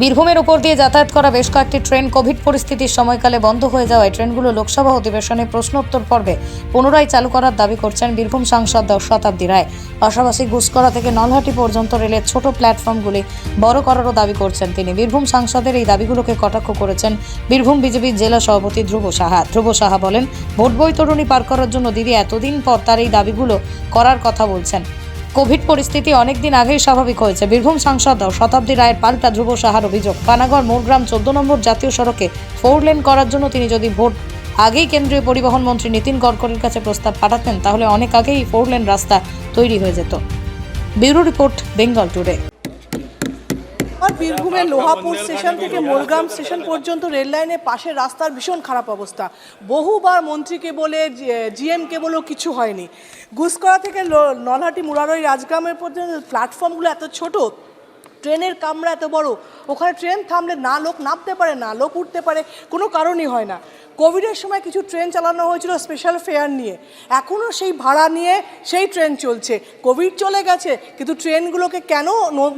বীরভূমের উপর দিয়ে যাতায়াত করা বেশ কয়েকটি ট্রেন কোভিড পরিস্থিতির সময়কালে বন্ধ হয়ে যাওয়ায় ট্রেনগুলো লোকসভা অধিবেশনে প্রশ্নোত্তর পর্বে পুনরায় চালু করার দাবি করছেন বীরভূম সাংসদ শতাব্দী রায়। পাশাপাশি গুসকরা থেকে নলহাটি পর্যন্ত রেলের ছোট প্ল্যাটফর্মগুলি বড় করারও দাবি করছেন তিনি। বীরভূম সাংসদের এই দাবিগুলোকে কটাক্ষ করেছেন বীরভূম বিজেপির জেলা সভাপতি ধ্রুব সাহা। ধ্রুব সাহা বলেন ভোট বৈতরণী পার করার জন্য দিদি এতদিন পর তার এই দাবিগুলো করার কথা বলছেন। কোভিড পরিস্থিতি অনেকদিন আগেই স্বাভাবিক হয়েছে। বীরভূম সাংসদ শতাব্দী রায়ের পাল্টা ধ্রুব সাহার অভিযোগ। পানাগড় মোরগ্রাম, চোদ্দ নম্বর জাতীয় সড়কে ফোর লেন করার জন্য তিনি যদি ভোট আগেই কেন্দ্রীয় পরিবহন মন্ত্রী নীতিন গডকরির কাছে প্রস্তাব পাঠাতেন, তাহলে অনেক আগেই ফোর লেন রাস্তা তৈরি হয়ে যেত। Bureau report, Bengal Today. আর বীরভূমের লোহাপুর স্টেশন থেকে মোরগ্রাম স্টেশন পর্যন্ত রেল লাইনের পাশের রাস্তার ভীষণ খারাপ অবস্থা বহুবার মন্ত্রীকে বলে জিএমকে বলেও কিছু হয়নি গুসকরা থেকে নলহাটি মুরারই রাজগ্রামের পর্যন্ত প্ল্যাটফর্মগুলো এত ছোট ট্রেনের কামরা এত বড়, ওখানে ট্রেন থামলে না লোক নামতে পারে, না লোক উঠতে পারে, কোনো কারণই হয় না। কোভিডের সময় কিছু ট্রেন চালানো হয়েছিল স্পেশাল ফেয়ার নিয়ে। এখনও সেই ভাড়া নিয়ে সেই ট্রেন চলছে। কোভিড চলে গেছে, কিন্তু ট্রেনগুলোকে কেন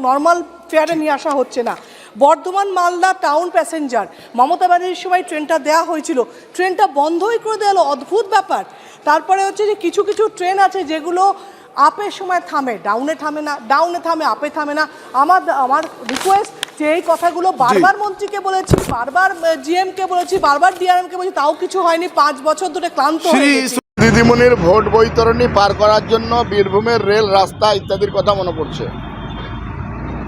নর্মাল ফেয়ারে নিয়ে আসা হচ্ছে না? বর্ধমান মালদা টাউন প্যাসেঞ্জার মমতা ব্যানার্জির সময় ট্রেনটা দেওয়া হয়েছিল। ট্রেনটা বন্ধই করে দেওয়া অদ্ভুত ব্যাপার। তারপরে হচ্ছে যে কিছু কিছু ট্রেন আছে যেগুলো আপের সময় থামে ডাউনে থামে না ডাউনে থামে আপে থামে না। আমার আমার রিকোয়েস্ট যে এই কথাগুলো বারবার মন্ত্রীকে বলেছি বারবার জিএমকে বলেছি বারবার ডিআরএমকে বলেছি তাও কিছু হয়নি। পাঁচ বছর ধরে ক্লান্ত হয়ে দিদিমণির ভোট বৈতরণী পার করার জন্য বীরভূমের রেল রাস্তা ইত্যাদির কথা মনে পড়ছে।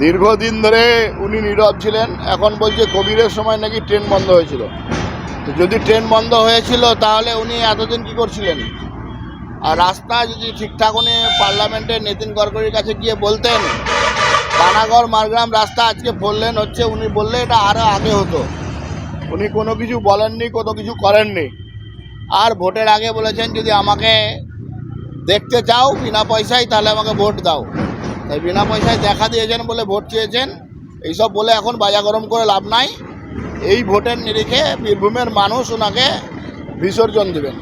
দীর্ঘদিন ধরে উনি নীরব ছিলেন এখন বলছে কোভিডের সময় নাকি ট্রেন বন্ধ হয়েছিল। তো যদি ট্রেন বন্ধ হয়েছিল তাহলে উনি এতদিন কি করছিলেন? আর রাস্তা যদি ঠিকঠাক উনি পার্লামেন্টের নিতিন গডকরির কাছে গিয়ে বলতেন পানাগড় মারগ্রাম রাস্তা আজকে বললেন হচ্ছে, উনি বললে এটা আরও আগে হতো। উনি কোনো কিছু বলেননি, কোনো কিছু করেননি। আর ভোটের আগে বলেছেন, যদি আমাকে দেখতে চাও বিনা পয়সায়, তাহলে আমাকে ভোট দাও। তাই বিনা পয়সায় দেখা দিয়েছেন বলে ভোট চেয়েছেন, এইসব বলে এখন বাজা গরম করে লাভ নাই। এই ভোটের নিরিখে বীরভূমের মানুষ ওনাকে বিসর্জন দেবেন।